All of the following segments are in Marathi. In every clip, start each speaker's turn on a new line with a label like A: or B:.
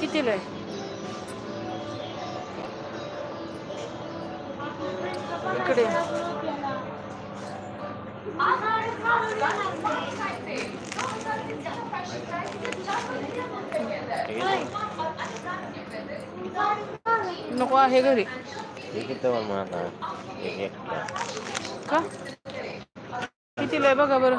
A: कितीला आहे इकडे. नको आहे घरी.
B: किती
A: का? कितीला आहे बघा बरं.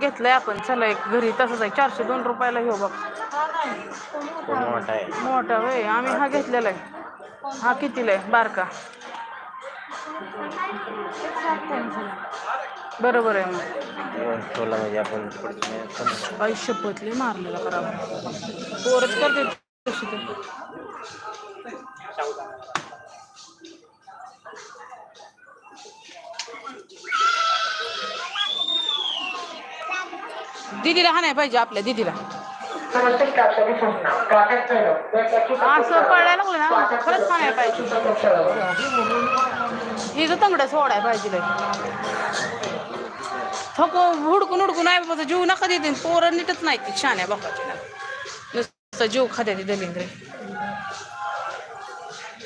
A: घेतलंय
C: आपण.
A: चला एक घरी तसंच आहे. चारशे दोन रुपयाला घेऊ बघ.
C: मोठा
B: आहे.
A: मोठा वय आम्ही हा घेतलेला आहे. हा कितीला आहे? बारका. बरोबर आहे मग.
B: ठेवला म्हणजे आपण
A: मारलेला करा पोरच करते दीदीला नाही पाहिजे आपल्या दीदीला. असं पळायला लागलं ना खरंच हा नाही पाहिजे. ही जर तंगड्या सोडाय पाहिजे. थको हुडकून हुडकून आहे बाबा जीव नका देते पोरं नीटच नाही ती शान्या बापाची ना. नुसतं जीव खात्या ती दलिंद्रे.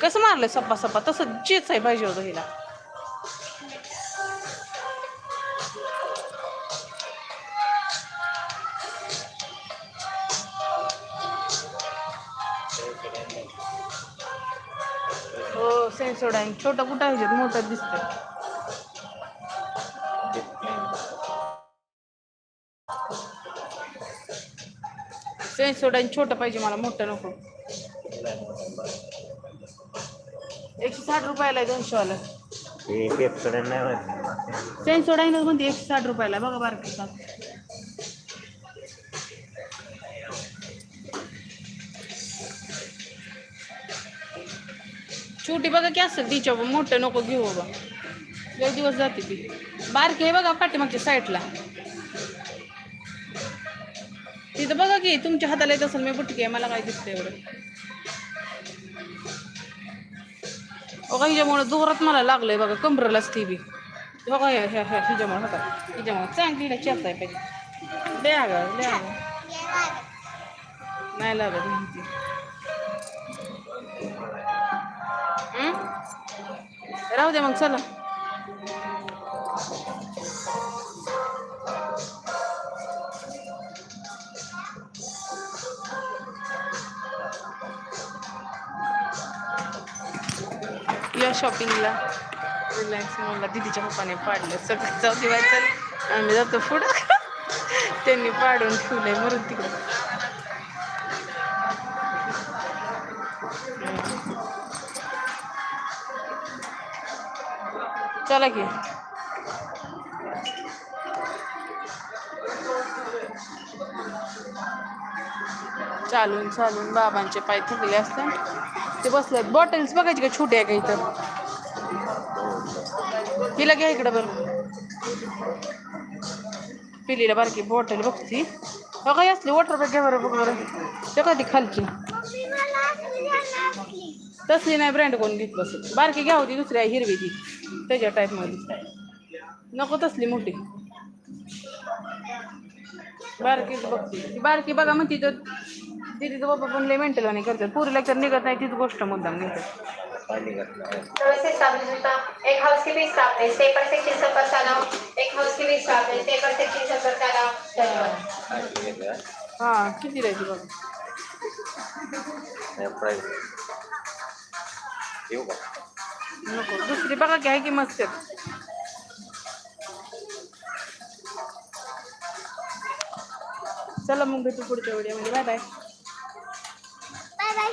A: कसं मारलंय सप्पा सप्पा? तसं चीच आहे पाहिजे होतं हिला. सेन्सोड आहे छोटं कुठं आहे? मोठं दिसतंय. सेन्सोड आहे छोटं पाहिजे मला मोठं नको. एकशे साठ रुपयाला आहे दोनशे वाला
B: पेपकडे नाही
A: सेन्सोड आहे ना म्हणते एकशे साठ रुपयाला. बघा बारकी छोटी बघा की असेल तिच्या मोठं नको घेऊ बाबा. लय दिवस जाते ती. बारकी आहे बघा पाठीमागच्या साईडला तिथं बघा की तुमच्या हाताला येत असेल, मी बुटकी आहे, मला काय दिसतं एवढं. बी. बघा, ह्या ह्या हिच्यामुळं हातात. हिच्यामुळं चांगली राहू दे मग चला या शॉपिंगला रिलायन्स मॉलला दिदीच्या पप्पाने पाडलं सगळं जाऊ दे बाई, चल आम्ही जातो पुढं त्यांनी पाडून ठेवलंय मरून तिकडं चला की। चालून चालून बाबांचे पाय थकले असतात ते बॉटल्स बघायची का? छोटी का इथं? हिला घ्या इकडं बरं. पिलीला बारकी बॉटल बघती. बघा असली वॉटर बॅग घ्या बरं, बघ बरं. ते का ती खालची. तसली नहीं ब्रँड कोण घेत बसत बारकी घ्या होती दुसऱ्या हिरवी ती त्याच्या टाईपमध्ये नको तसली मोठी बारकीच बघते बारकी बघा म्हणती तर तिथे तर बाबा पण लय मेंटल नाही करतात पुरीला तर निघत नाही तीच गोष्ट मुद्दाम घेतात
D: एक
A: हाँ
B: येऊ का
A: नको दुसरी बघा घ्या की मस्त चला मग भेटू पुढच्या व्हिडिओमध्ये बाय बाय
C: बाय बाय